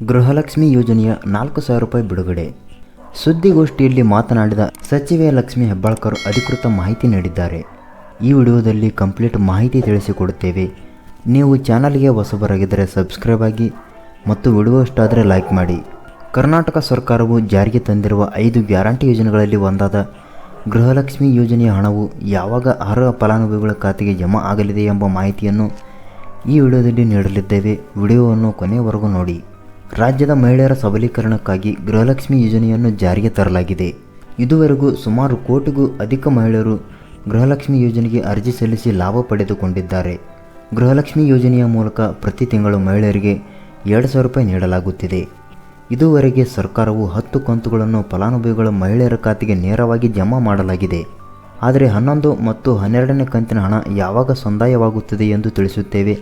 ಗೃಹಲಕ್ಷ್ಮಿ ಯೋಜನೆಯ ನಾಲ್ಕು ಸಾವಿರ ರೂಪಾಯಿ ಬಿಡುಗಡೆ. ಸುದ್ದಿಗೋಷ್ಠಿಯಲ್ಲಿ ಮಾತನಾಡಿದ ಸಚಿವೆ ಲಕ್ಷ್ಮಿ ಹೆಬ್ಬಾಳ್ಕರ್ ಅಧಿಕೃತ ಮಾಹಿತಿ ನೀಡಿದ್ದಾರೆ. ಈ ವಿಡಿಯೋದಲ್ಲಿ ಕಂಪ್ಲೀಟ್ ಮಾಹಿತಿ ತಿಳಿಸಿಕೊಡುತ್ತೇವೆ. ನೀವು ಚಾನಲ್ಗೆ ಹೊಸಬರಾಗಿದ್ದರೆ ಸಬ್ಸ್ಕ್ರೈಬ್ ಆಗಿ ಮತ್ತು ವಿಡಿಯೋ ಇಷ್ಟ ಆದರೆ ಲೈಕ್ ಮಾಡಿ. ಕರ್ನಾಟಕ ಸರ್ಕಾರವು ಜಾರಿಗೆ ತಂದಿರುವ ಐದು ಗ್ಯಾರಂಟಿ ಯೋಜನೆಗಳಲ್ಲಿ ಒಂದಾದ ಗೃಹಲಕ್ಷ್ಮಿ ಯೋಜನೆಯ ಹಣವು ಯಾವಾಗ ಅರ್ಹ ಫಲಾನುಭವಿಗಳ ಖಾತೆಗೆ ಜಮಾ ಆಗಲಿದೆ ಎಂಬ ಮಾಹಿತಿಯನ್ನು ಈ ವಿಡಿಯೋದಲ್ಲಿ ನೀಡಲಿದ್ದೇವೆ. ವಿಡಿಯೋವನ್ನು ಕೊನೆಯವರೆಗೂ ನೋಡಿ. ರಾಜ್ಯದ ಮಹಿಳೆಯರ ಸಬಲೀಕರಣಕ್ಕಾಗಿ ಗೃಹಲಕ್ಷ್ಮಿ ಯೋಜನೆಯನ್ನು ಜಾರಿಗೆ ತರಲಾಗಿದೆ. ಇದುವರೆಗೂ ಸುಮಾರು ಕೋಟಿಗೂ ಅಧಿಕ ಮಹಿಳೆಯರು ಗೃಹಲಕ್ಷ್ಮಿ ಯೋಜನೆಗೆ ಅರ್ಜಿ ಸಲ್ಲಿಸಿ ಲಾಭ ಪಡೆದುಕೊಂಡಿದ್ದಾರೆ. ಗೃಹಲಕ್ಷ್ಮಿ ಯೋಜನೆಯ ಮೂಲಕ ಪ್ರತಿ ತಿಂಗಳು ಮಹಿಳೆಯರಿಗೆ ಎರಡು ಸಾವಿರ ರೂಪಾಯಿ ನೀಡಲಾಗುತ್ತಿದೆ. ಇದುವರೆಗೆ ಸರ್ಕಾರವು ಹತ್ತು ಕಂತುಗಳನ್ನು ಫಲಾನುಭವಿಗಳ ಮಹಿಳೆಯರ ಖಾತೆಗೆ ನೇರವಾಗಿ ಜಮಾ ಮಾಡಲಾಗಿದೆ. ಆದರೆ ಹನ್ನೊಂದು ಮತ್ತು ಹನ್ನೆರಡನೇ ಕಂತಿನ ಹಣ ಯಾವಾಗ ಸಂದಾಯವಾಗುತ್ತದೆ ಎಂದು ತಿಳಿಸುತ್ತೇವೆ.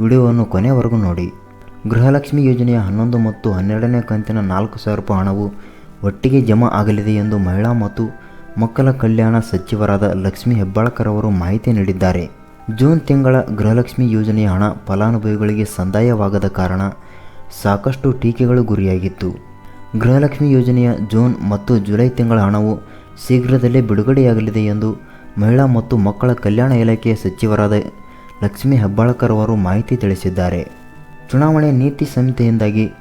ವಿಡಿಯೋವನ್ನು ಕೊನೆಯವರೆಗೂ ನೋಡಿ. ಗೃಹಲಕ್ಷ್ಮಿ ಯೋಜನೆಯ ಹನ್ನೊಂದು ಮತ್ತು ಹನ್ನೆರಡನೇ ಕಂತಿನ ನಾಲ್ಕು ಸಾವಿರ ರೂಪಾಯಿ ಹಣವು ಒಟ್ಟಿಗೆ ಜಮಾ ಆಗಲಿದೆ ಎಂದು ಮಹಿಳಾ ಮತ್ತು ಮಕ್ಕಳ ಕಲ್ಯಾಣ ಸಚಿವರಾದ ಲಕ್ಷ್ಮಿ ಹೆಬ್ಬಾಳ್ಕರ್ ಅವರು ಮಾಹಿತಿ ನೀಡಿದ್ದಾರೆ. ಜೂನ್ ತಿಂಗಳ ಗೃಹಲಕ್ಷ್ಮಿ ಯೋಜನೆಯ ಹಣ ಫಲಾನುಭವಿಗಳಿಗೆ ಸಂದಾಯವಾಗದ ಕಾರಣ ಸಾಕಷ್ಟು ಟೀಕೆಗಳು ಗುರಿಯಾಗಿತ್ತು. ಗೃಹಲಕ್ಷ್ಮಿ ಯೋಜನೆಯ ಜೂನ್ ಮತ್ತು ಜುಲೈ ತಿಂಗಳ ಹಣವು ಶೀಘ್ರದಲ್ಲೇ ಬಿಡುಗಡೆಯಾಗಲಿದೆ ಎಂದು ಮಹಿಳಾ ಮತ್ತು ಮಕ್ಕಳ ಕಲ್ಯಾಣ ಇಲಾಖೆಯ ಸಚಿವರಾದ ಲಕ್ಷ್ಮಿ ಹೆಬ್ಬಾಳ್ಕರ್ ಅವರು ಮಾಹಿತಿ ತಿಳಿಸಿದ್ದಾರೆ. ಚುನಾವಣೆ ನೀತಿ ಸಂಹಿತೆಯಿಂದಾಗಿ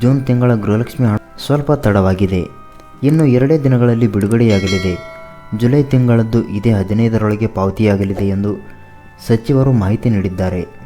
ಜೂನ್ ತಿಂಗಳ ಗೃಹಲಕ್ಷ್ಮಿ ಹಣ ಸ್ವಲ್ಪ ತಡವಾಗಿದೆ. ಇನ್ನು ಎರಡೇ ದಿನಗಳಲ್ಲಿ ಬಿಡುಗಡೆಯಾಗಲಿದೆ. ಜುಲೈ ತಿಂಗಳದ್ದು ಇದೇ ಹದಿನೈದರೊಳಗೆ ಪಾವತಿಯಾಗಲಿದೆ ಎಂದು ಸಚಿವರು ಮಾಹಿತಿ ನೀಡಿದ್ದಾರೆ.